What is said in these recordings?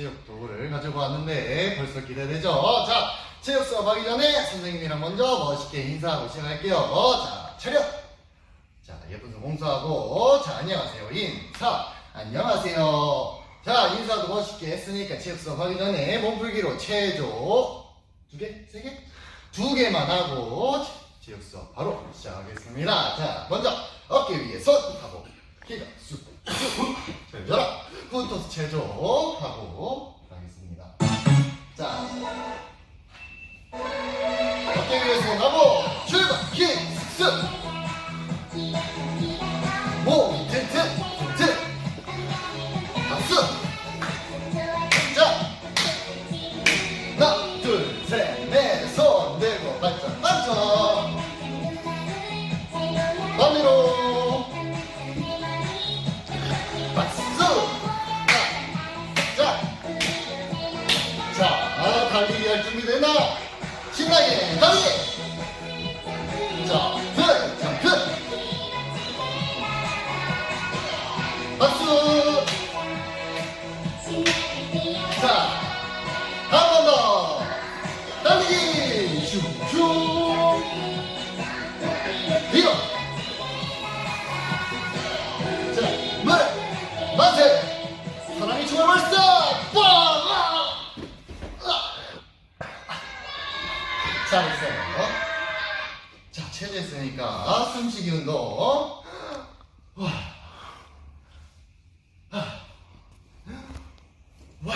체육 도구를 가지고 왔는데 벌써 기대되죠? 자, 체육 수업 하기 전에 선생님이랑 먼저 멋있게 인사하고 시작할게요. 자, 차렷! 자, 예쁜 손 공수하고, 자, 안녕하세요. 인사! 안녕하세요. 자, 인사도 멋있게 했으니까 체육 수업 하기 전에 몸풀기로 체조 두 개? 세 개? 두 개만 하고 체육 수업 바로 시작하겠습니다. 자, 먼저 어깨 위에 손 하고 키가 쑥 쑥 펴라 훈토스 체조 하고 가겠습니다. 자, 어깨 위에 손 하고 출발! 킥스! 몸 튼튼 하나 둘셋넷손 들고 반짝 반짝 반대로 잘했어요 자 체조했으니까 숨쉬기 운동 와. 와.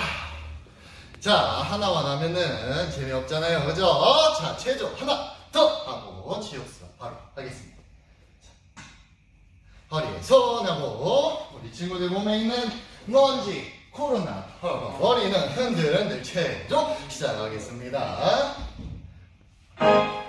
자, 하나만 하면은 재미없잖아요. 그죠? 자, 체조 하나 더 하고 치웠어. 바로 하겠습니다. 자, 허리에 손하고 우리 친구들 몸에 있는 먼지, 코로나, 머리는 흔들흔들 체조 시작하겠습니다. 머리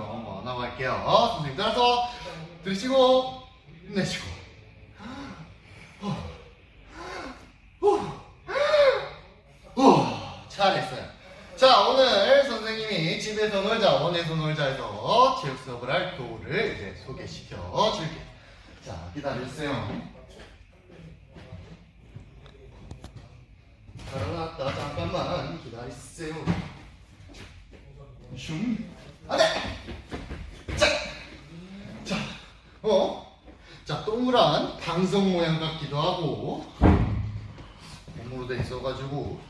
한번 하고 갈게요. 선생님 따라서 들이쉬고 내쉬고. 후. 후. 후. 잘했어요. 자, 오늘 선생님이 집에서 놀자, 원에서 놀자 해서 체육 수업을 할 도구를 이제 소개시켜 줄게요. 자, 기다려주세요. 알았다, 잠깐만 기다리세요. 슝. 안 돼! 자! 자, 어? 자, 동그란 방석 모양 같기도 하고, 고무로 돼 있어가지고,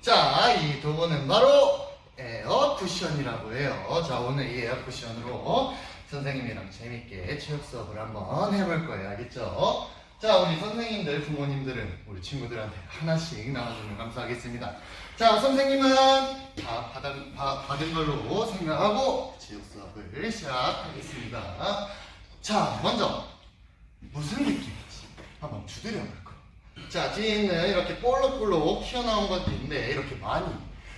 자, 이 도구는 바로 에어 쿠션이라고 해요. 자, 오늘 이 에어 쿠션으로 선생님이랑 재밌게 체육 수업을 한번 해볼 거예요. 알겠죠? 자, 우리 선생님들, 부모님들은 우리 친구들한테 하나씩 나눠주면 감사하겠습니다. 자, 선생님은 다 받은, 바- 받은 걸로 생각하고 체육 수업을 시작하겠습니다. 자, 먼저 무슨 느낌인지 한번 두드려 볼 거예요. 자, 뒤에 있는 이렇게 볼록볼록 튀어나온 것도 있는데 이렇게 많이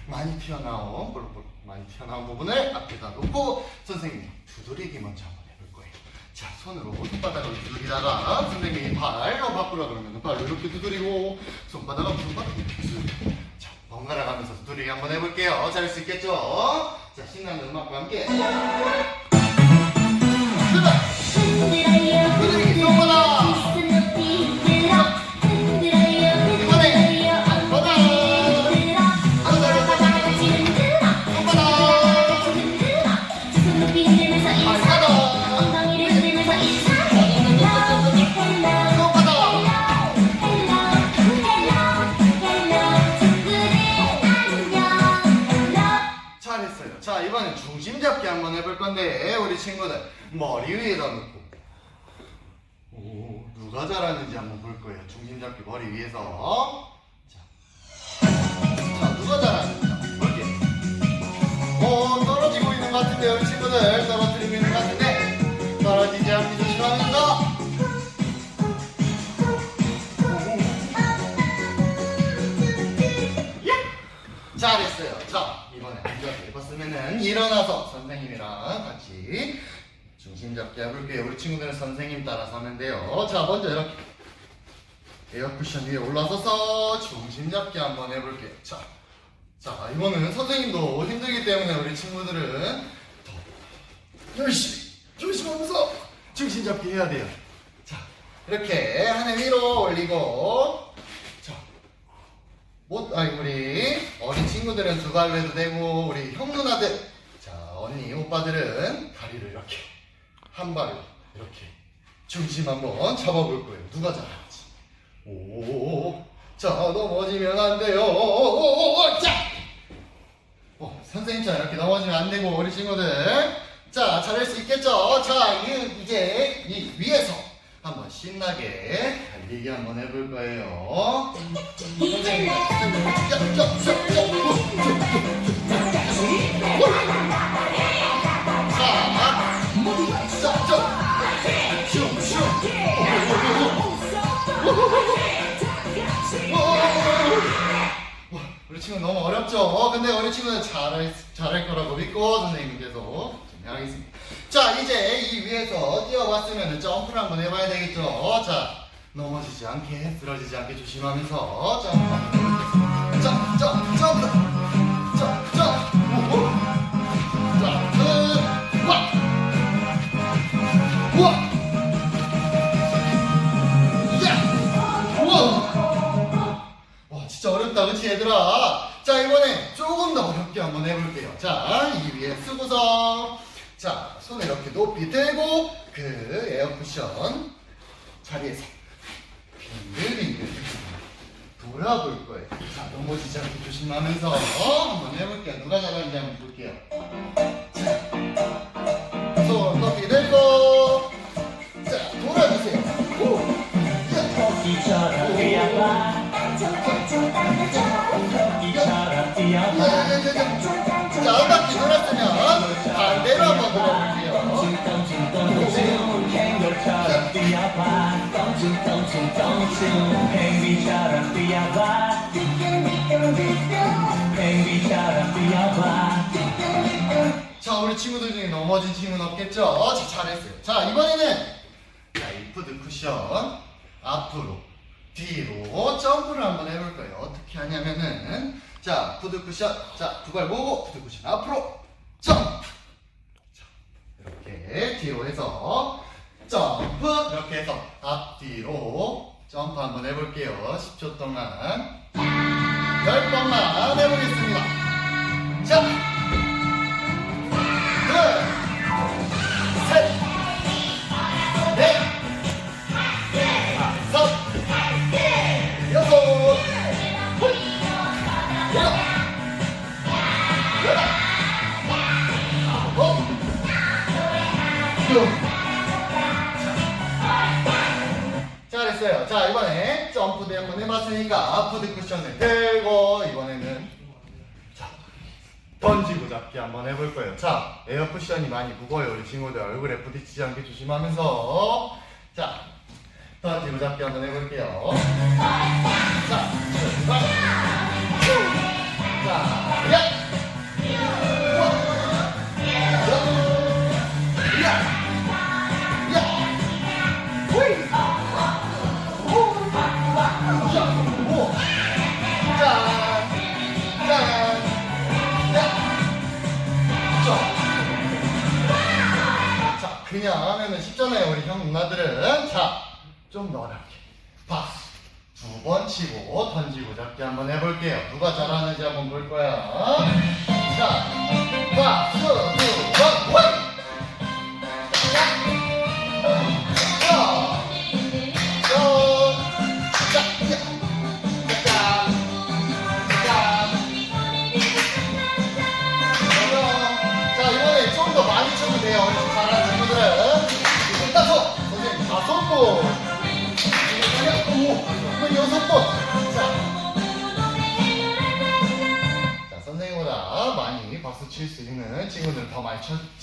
많이 튀어나온 볼록볼록 많이 튀어나온 부분을 앞에다 놓고 선생님이 두드리기 먼저 한번 해볼 거예요. 자, 손으로 손바닥을 두드리다가 선생님이 발로 바꾸라 그러면 발로 이렇게 두드리고 손바닥하고 손바닥 이렇게 두드리고 자, 번갈아 가면서 친구들이 한번 해볼게요. 잘할 수 있겠죠? 자, 신나는 음악과 함께. 출발! 흔들기 손바닥! 이번엔 중심 잡기 한번 해볼 건데, 우리 친구들 머리 위에다 놓고. 오, 누가 잘하는지 한번 볼 거예요. 중심 잡기 머리 위에서. 자, 자 누가 잘하는지 볼게요. 어, 떨어지고 있는 것 같은데, 우리 친구들. 떨어뜨리고 있는 것 같은데. 떨어지지 않게 조심하면서. 해봤으면은 일어나서 선생님이랑 같이 중심 잡기 해볼게요. 우리 친구들은 선생님 따라서 하면 돼요. 자, 먼저 이렇게 에어쿠션 위에 올라서서 중심 잡기 한번 해볼게요. 자, 자, 이거는 선생님도 힘들기 때문에 우리 친구들은 더 열심히 조심하면서 중심 잡기 해야 돼요. 자, 이렇게 하늘 위로 올리고 자, 못, 아니, 우리 어린 친구들은 두 발로 해도 되고, 우리 형 누나들, 자, 언니, 오빠들은 다리를 이렇게, 한 발을 이렇게 중심 한번 잡아볼 거예요. 누가 잘하는지. 오, 자, 넘어지면 안 돼요. 오, 자! 어, 선생님처럼 이렇게 넘어지면 안 되고, 우리 친구들. 자, 잘할 수 있겠죠? 자, 이- 이제 이 위에서 한번 신나게 달리기 한번 해볼 거예요. 우리 친구 너무 어렵죠? 어, 근데 우리 친구는 잘할, 잘할 거라고 믿고 선생님께서 진행하겠습니다. 자, 이제 이 위에서 뛰어봤으면 점프를 한번 해봐야 되겠죠? 자, 넘어지지 않게, 쓰러지지 않게 조심하면서 점프. 점프, 점프, 점프! 점프, 점프! 오, 오. 점프! 와! 우와! 야! 우와! 와 진짜 어렵다 그치 얘들아 자 이번에 조금 더 어렵게 한번 해볼게요 자 이 위에 쓰고서 자 손을 이렇게 높이 들고 그 에어쿠션 자리에서 빙글빙글 돌아볼 거예요. 자 넘어지지 않게 조심하면서 한번 해볼게요. 누가 잘하 뚱뚱뚱뚱뚱 펭귄처럼 뛰어봐 펭귄처럼 뛰어봐 자, 우리 친구들 중에 넘어진 친구는 없겠죠? 자, 잘했어요. 자, 이번에는 푸드 쿠션 앞으로 뒤로 점프를 한번 해볼 거예요. 어떻게 하냐면은 자, 푸드 쿠션 자, 두 발 모으고 푸드 쿠션 앞으로 점프. 자, 이렇게 뒤로 해서 점프 이렇게 해서 앞뒤로 점프 한번 해볼게요. 10초 동안. 10번만 해보겠습니다. 자, 둘, 셋, 넷, 다섯, 여섯, 홀, 일곱, 여덟, 아홉, 열. 했어요. 자, 이번에 점프대 한번 해봤으니까 푸드 쿠션을 들고 이번에는 자, 던지고 잡기 한번 해볼 거예요. 자, 에어 쿠션이 많이 무거워요. 우리 친구들 얼굴에 부딪히지 않게 조심하면서 자, 던지고 잡기 한번 해볼게요. 자, 출발. 자, 야! 형 누나들은 자좀 더 어렵게 박수 두번 치고 던지고 잡기 한번 해볼게요. 누가 잘하는지 한번 볼 거야. 자 박수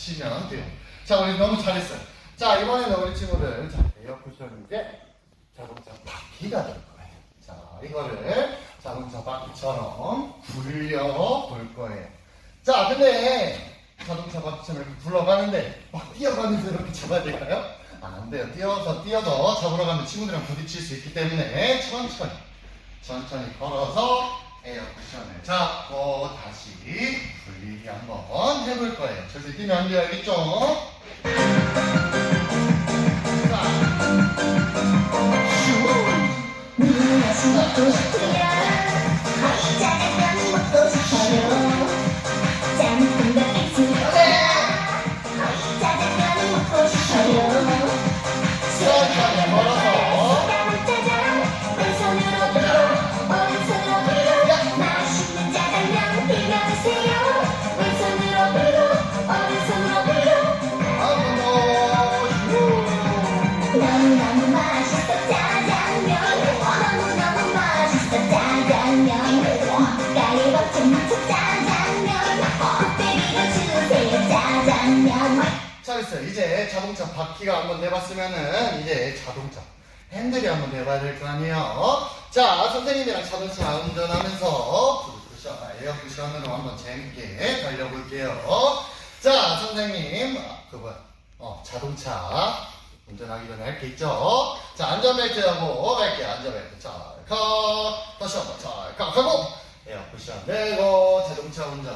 치면 돼요. 자, 우리 너무 잘했어요. 자, 이번에는 우리 친구들, 자, 에어쿠션 이제 자동차 바퀴가 될 거예요. 자, 이거를 자동차 바퀴처럼 굴려 볼 거예요. 자, 근데 자동차 바퀴처럼 이렇게 굴러가는데 막 뛰어가면서 이렇게 잡아야 될까요? 아, 안 돼요. 뛰어서, 뛰어서 잡으러 가면 친구들이랑 부딪힐 수 있기 때문에 천천히, 천천히 걸어서 에어쿠션을 잡고 다시 굴리기 한번 해볼 거예요. 절대 뛰면 안 돼요. 알겠죠? 자, 슈! 잘했어요. 이제 자동차 바퀴가 한번 돼봤으면은 이제 자동차 핸들이 한번 돼봐야 될 거 아니에요. 자, 선생님이랑 자동차 운전하면서 아, 에어쿠션으로 한번 재밌게 달려볼게요. 자, 선생님, 아, 그 뭐야, 어, 자동차 운전하기 전에 할 게 있죠. 자, 안전벨트 하고 갈게요. 안전벨트 잘 가. 다시 한번 잘 가. 가고 에어쿠션 내고 자동차 운전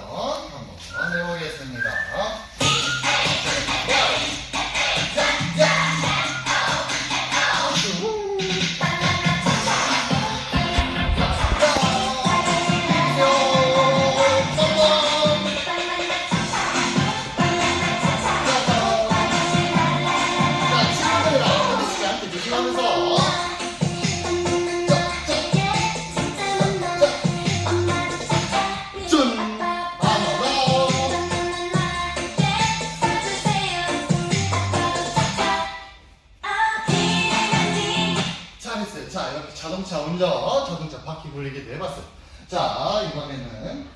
자, 이렇게 자동차 운전, 자동차 바퀴 굴리기도 해봤어요. 자, 이번에는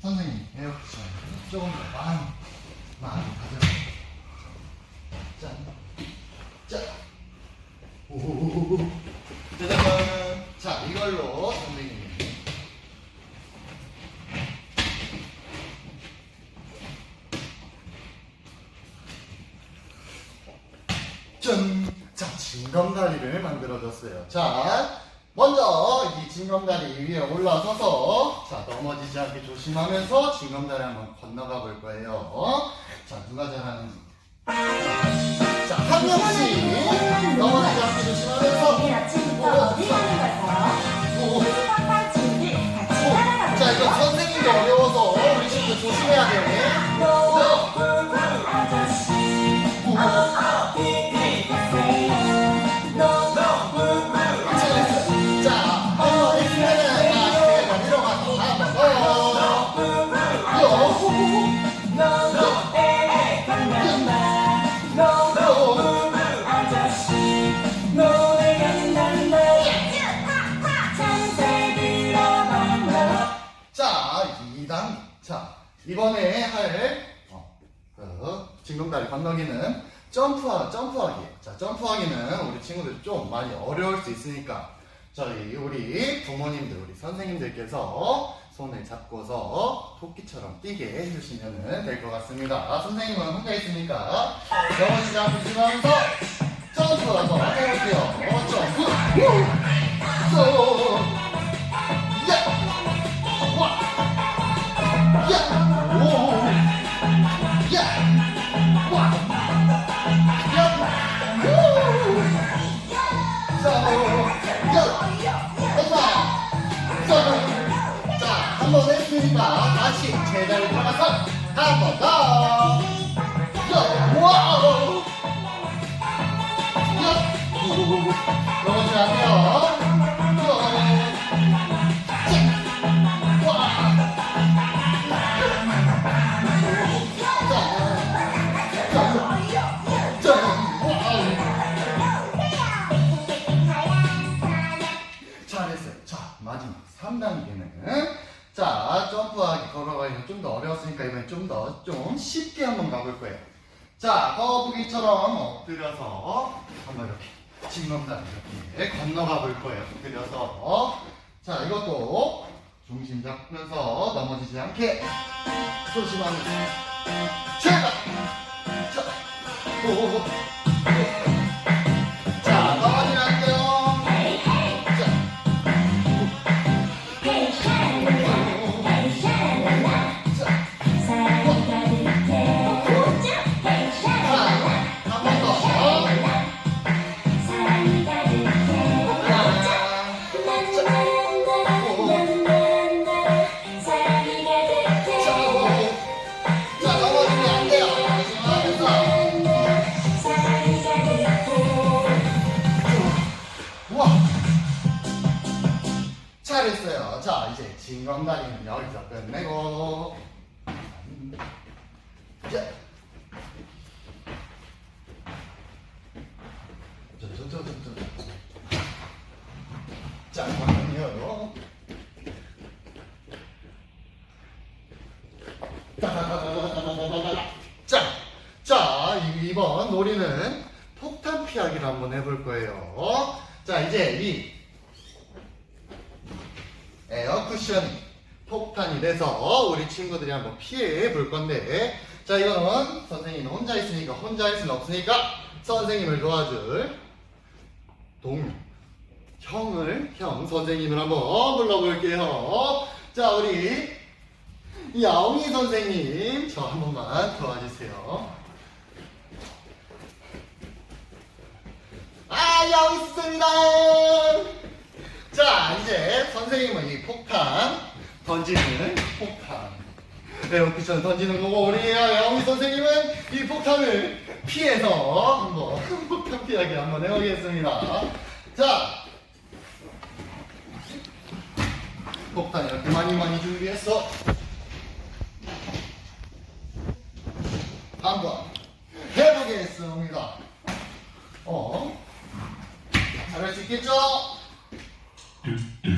선생님 에어쿠션 조금 더 많이, 많이 가져가세요. 자, 자, 오호호호. 짜잔. 자, 이걸로 선생님이 짠! 자, 징검다리를 만들어줬어요. 자, 먼저 이 징검다리 위에 올라서서 자, 넘어지지 않게 조심하면서 징검다리 한번 건너가 볼 거예요. 자, 누가 잘하는지. 자, 한 명씩 넘어지지 않게 조심하면서 내일 아침부터 어디 가는 걸까요? 오, 친구와 친구들 같이 오. 따라가 자, 이거 선생님이 어려워 그, 징검다리 건너기는 점프하, 점프하기. 자, 점프하기는 우리 친구들 좀 많이 어려울 수 있으니까, 저희, 우리 부모님들, 우리 선생님들께서 손을 잡고서 토끼처럼 뛰게 해주시면 될 것 같습니다. 아, 선생님은 혼자 있으니까, 넘어지지 않고 조심하면서 점프 한번 해볼게요. 어, 점프! 후! 야! 와! 야! 잘했어요. 자, 마지막 3단계는 자, 점프하기, 걸어가기가 좀 더 어려웠으니까 이번엔 좀 더 좀 쉽게 가볼 거예요. 자, 거북이처럼 엎드려서 한번 이렇게 징검다리 이렇게 건너가 볼 거예요. 엎드려서 자, 이것도 중심 잡으면서 넘어지지 않게 조심하면서 제가 자, 오, 자, 피하기를 한번 해볼 거예요. 자, 이제 이 에어 쿠션이 폭탄이 돼서 우리 친구들이 한번 피해 볼 건데, 자, 이거는 선생님이 혼자 있으니까 혼자 할 수는 없으니까 선생님을 도와줄 동료, 형을, 형, 선생님을 한번 불러볼게요. 자, 우리 야옹이 선생님, 저 한 번만 도와주세요. 아, 야옹이 있습니다. 자, 이제 선생님은 이 폭탄 던지는 폭탄. 에어쿠션 던지는 거고 우리 야옹이 선생님은 이 폭탄을 피해서 한번 폭탄 피하기 한번 해보겠습니다. 자, 폭탄 이렇게 많이 많이 준비했어. 한번 해보겠습니다. 어? 잘할 수 있겠죠?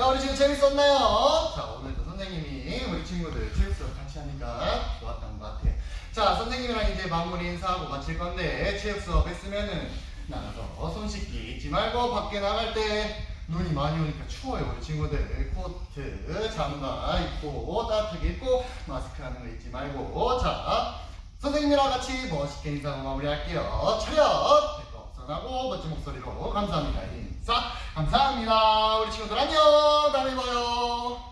자, 우리 지금 재밌었나요? 자, 오늘도 선생님이 우리 친구들 체육 수업 같이 하니까 좋았던 것 같아요. 자, 선생님이랑 이제 마무리 인사하고 마칠 건데, 체육 수업 했으면은 나가서 손 씻기 잊지 말고 밖에 나갈 때 눈이 많이 오니까 추워요, 우리 친구들. 코트, 장갑 입고, 따뜻하게 입고, 마스크 하는 거 잊지 말고. 자, 선생님이랑 같이 멋있게 인사하고 마무리할게요. 차렷! 배꼽 선하고 멋진 목소리로 감사합니다. 인사 감사합니다. 우리 친구들 안녕. 다음에 봐요.